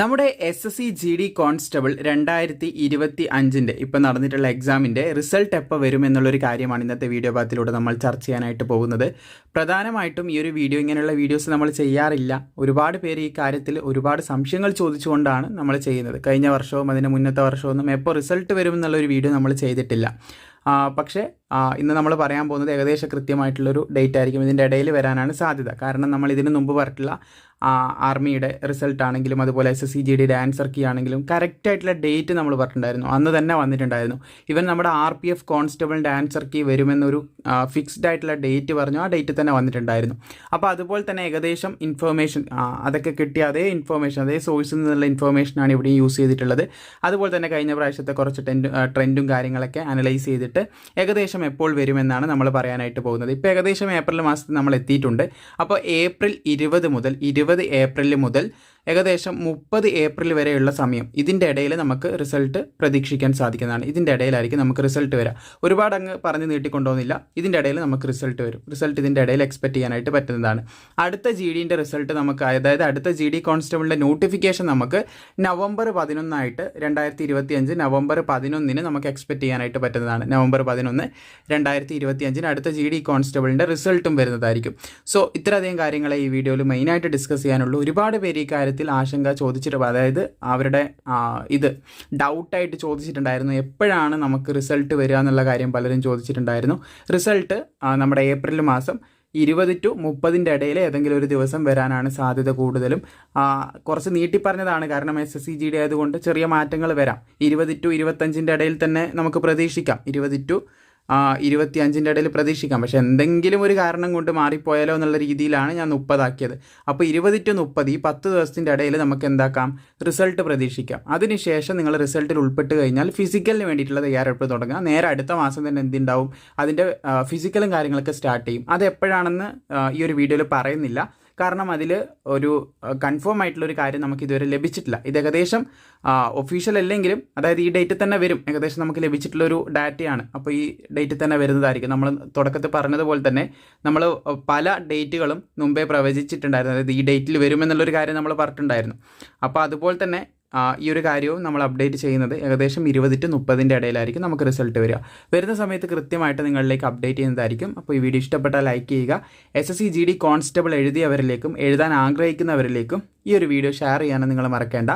നമ്മുടെ S S C G D constable രണ്ടായിരത്തി ഇരുപത്തി അഞ്ചിന്റെ ഇപ്പം നടന്നിട്ടുള്ള എക്സാമിന്റെ റിസൾട്ട് എപ്പോൾ വരും എന്നുള്ളൊരു കാര്യമാണ് ഇന്നത്തെ വീഡിയോ ഭാഗത്തിലൂടെ നമ്മൾ ചർച്ച ചെയ്യാനായിട്ട് പോകുന്നത്. പ്രധാനമായിട്ടും ഈ ഒരു വീഡിയോ ഇങ്ങനെയുള്ള വീഡിയോസ് നമ്മൾ ചെയ്യാറില്ല. ഒരുപാട് പേര് ഈ കാര്യത്തിൽ ഒരുപാട് സംശയങ്ങൾ ചോദിച്ചുകൊണ്ടാണ് നമ്മൾ ചെയ്യുന്നത്. കഴിഞ്ഞ വർഷവും അതിന് മുന്നത്തെ വർഷവും എപ്പോൾ റിസൾട്ട് വരും എന്നുള്ളൊരു വീഡിയോ നമ്മൾ ചെയ്തിട്ടില്ല. പക്ഷേ ഇന്ന് നമ്മൾ പറയാൻ പോകുന്നത് ഏകദേശം കൃത്യമായിട്ടുള്ളൊരു ഡേറ്റ് ആയിരിക്കും. ഇതിന്റെ ഇടയിൽ വരാനാണ് സാധ്യത. കാരണം നമ്മൾ ഇതിന് മുമ്പ് പറഞ്ഞിട്ടുള്ള ആർമിയുടെ റിസൾട്ട് ആണെങ്കിലും അതുപോലെ എസ് എസ് സി ജി ഡിയുടെ ആൻസർ കീ ആണെങ്കിലും കറക്റ്റ് ആയിട്ടുള്ള ഡേറ്റ് നമ്മൾ പറഞ്ഞിട്ടുണ്ടായിരുന്നു. അന്ന് തന്നെ വന്നിട്ടുണ്ടായിരുന്നു. ഇവൻ നമ്മുടെ ആർ പി എഫ് കോൺസ്റ്റബിളിന്റെ ആൻസർ കീ വരുമെന്നൊരു ഫിക്സ്ഡ് ആയിട്ടുള്ള ഡേറ്റ് പറഞ്ഞു. ആ ഡേറ്റ് തന്നെ വന്നിട്ടുണ്ടായിരുന്നു. അപ്പോൾ അതുപോലെ തന്നെ ഏകദേശം ഇൻഫർമേഷൻ അതൊക്കെ കിട്ടിയ അതേ ഇൻഫർമേഷൻ അതേ സോഴ്സിൽ നിന്നുള്ള ഇൻഫർമേഷനാണ് ഇവിടെ യൂസ് ചെയ്തിട്ടുള്ളത്. അതുപോലെ തന്നെ കഴിഞ്ഞ പ്രാവശ്യത്തെ കുറച്ച് ട്രെൻഡും കാര്യങ്ങളൊക്കെ അനലൈസ് ചെയ്തിട്ട് ഏകദേശം എപ്പോൾ വരുമെന്നാണ് നമ്മൾ പറയാനായിട്ട് പോകുന്നത്. ഇപ്പോൾ ഏകദേശം ഏപ്രിൽ മാസത്തിൽ നമ്മൾ എത്തിയിട്ടുണ്ട്. അപ്പോൾ ഏപ്രിൽ ഇരുപത് മുതൽ ഇരുപത് ഏപ്രിൽ മുതൽ ഏകദേശം മുപ്പത് ഏപ്രിൽ വരെയുള്ള സമയം. ഇതിന്റെ ഇടയിൽ നമുക്ക് റിസൾട്ട് പ്രതീക്ഷിക്കാൻ സാധിക്കുന്നതാണ്. ഇതിന്റെ ഇടയിലായിരിക്കും നമുക്ക് റിസൾട്ട് വരിക ഒരുപാട് അങ്ങ് പറഞ്ഞ് നീട്ടിക്കൊണ്ടുപോകുന്നില്ല ഇതിന്റെ ഇടയിൽ നമുക്ക് റിസൾട്ട് വരും. റിസൾട്ട് ഇതിന്റെ ഇടയിൽ എക്സ്പെക്ട് ചെയ്യാനായിട്ട് പറ്റുന്നതാണ്. അടുത്ത ജി ഡിന്റെ റിസൾട്ട് നമുക്ക് അതായത് അടുത്ത ജി ഡി കോൺസ്റ്റബിളിന്റെ നോട്ടിഫിക്കേഷൻ നമുക്ക് നവംബർ പതിനൊന്നായിട്ട് രണ്ടായിരത്തി ഇരുപത്തി അഞ്ച് നവംബർ പതിനൊന്നിന് നമുക്ക് എക്സ്പെക്ട് ചെയ്യാനായിട്ട് പറ്റുന്നതാണ്. നവംബർ പതിനൊന്ന് രണ്ടായിരത്തി ഇരുപത്തി അഞ്ചിന് അടുത്ത ജി ഡി കോൺസ്റ്റബിളിന്റെ റിസൾട്ടും വരുന്നതായിരിക്കും. സോ ഇത്രയധികം കാര്യങ്ങളെ ഈ വീഡിയോയിൽ മെയിനായിട്ട് ഡിസ്കസ് ചെയ്യാനുള്ളൂ ഒരുപാട് പേര് ഈ കാര്യത്തിൽ ആശങ്ക ചോദിച്ചിട്ട് അതായത് അവരുടെ ഇത് ഡൗട്ടായിട്ട് ചോദിച്ചിട്ടുണ്ടായിരുന്നു. എപ്പോഴാണ് നമുക്ക് റിസൾട്ട് വരിക എന്നുള്ള കാര്യം പലരും ചോദിച്ചിട്ടുണ്ടായിരുന്നു. റിസൾട്ട് നമ്മുടെ ഏപ്രിൽ മാസം ഇരുപത് ടു മുപ്പതിന്റെ ഇടയിൽ ഏതെങ്കിലും ഒരു ദിവസം വരാനാണ് സാധ്യത കൂടുതലും. കുറച്ച് നീട്ടി പറഞ്ഞതാണ് കാരണം S S C G D ആയതുകൊണ്ട് ചെറിയ മാറ്റങ്ങൾ വരാം. ഇരുപത് ടു ഇരുപത്തഞ്ചിന്റെ ഇടയിൽ തന്നെ നമുക്ക് പ്രതീക്ഷിക്കാം. ഇരുപത് ടു ഇരുപത്തി അഞ്ചിന്റെ ഇടയിൽ പ്രതീക്ഷിക്കാം. പക്ഷേ എന്തെങ്കിലും ഒരു കാരണം കൊണ്ട് മാറിപ്പോയാലോ എന്നുള്ള രീതിയിലാണ് ഞാൻ മുപ്പതാക്കിയത്. അപ്പോൾ ഇരുപത് ടു മുപ്പത് ഈ പത്ത് ദിവസത്തിന്റെ ഇടയിൽ നമുക്ക് എന്താക്കാം? റിസൾട്ട് പ്രതീക്ഷിക്കാം. അതിനുശേഷം നിങ്ങൾ റിസൾട്ടിൽ ഉൾപ്പെട്ട് കഴിഞ്ഞാൽ ഫിസിക്കലിന് വേണ്ടിയിട്ടുള്ള തയ്യാറെടുപ്പ് തുടങ്ങുക. നേരെ അടുത്ത മാസം തന്നെ എന്തുണ്ടാവും? അതിന്റെ ഫിസിക്കലും കാര്യങ്ങളൊക്കെ സ്റ്റാർട്ട് ചെയ്യും. അത് എപ്പോഴാണെന്ന് ഈ ഒരു വീഡിയോയിൽ പറയുന്നില്ല. കാരണം അതിൽ ഒരു കൺഫേം ആയിട്ടുള്ള ഒരു കാര്യം നമുക്ക് ഇതുവരെ ലഭിച്ചിട്ടില്ല. ഇത് ഏകദേശം ഒഫീഷ്യൽ അല്ലെങ്കിലും അതായത് ഈ ഡേറ്റിൽ തന്നെ വരും. ഏകദേശം നമുക്ക് ലഭിച്ചിട്ടുള്ള ഒരു ഡാറ്റയാണ് അപ്പോൾ ഈ ഡേറ്റിൽ തന്നെ വരുന്നതായിരിക്കും. നമ്മൾ തുടക്കത്തിൽ പറഞ്ഞതുപോലെ തന്നെ നമ്മൾ പല ഡേറ്റുകളും മുമ്പേ പ്രവചിച്ചിട്ടുണ്ടായിരുന്നു. അതായത് ഈ ഡേറ്റിൽ വരുമെന്നുള്ളൊരു കാര്യം നമ്മൾ പറഞ്ഞിട്ടുണ്ടായിരുന്നു. അപ്പോൾ അതുപോലെ തന്നെ ഈ ഒരു കാര്യവും നമ്മൾ അപ്ഡേറ്റ് ചെയ്യുന്നത് ഏകദേശം ഇരുപത് ടു മുപ്പതിന്റെ ഇടയിലായിരിക്കും നമുക്ക് റിസൾട്ട് വരിക. വരുന്ന സമയത്ത് കൃത്യമായിട്ട് നിങ്ങളിലേക്ക് അപ്ഡേറ്റ് ചെയ്യുന്നതായിരിക്കും. അപ്പോൾ ഈ വീഡിയോ ഇഷ്ടപ്പെട്ടാൽ ലൈക്ക് ചെയ്യുക. S S C G D constable എഴുതിയവരിലേക്കും എഴുതാൻ ആഗ്രഹിക്കുന്നവരിലേക്കും ഈ ഒരു വീഡിയോ ഷെയർ ചെയ്യാനും നിങ്ങൾ മറക്കേണ്ട.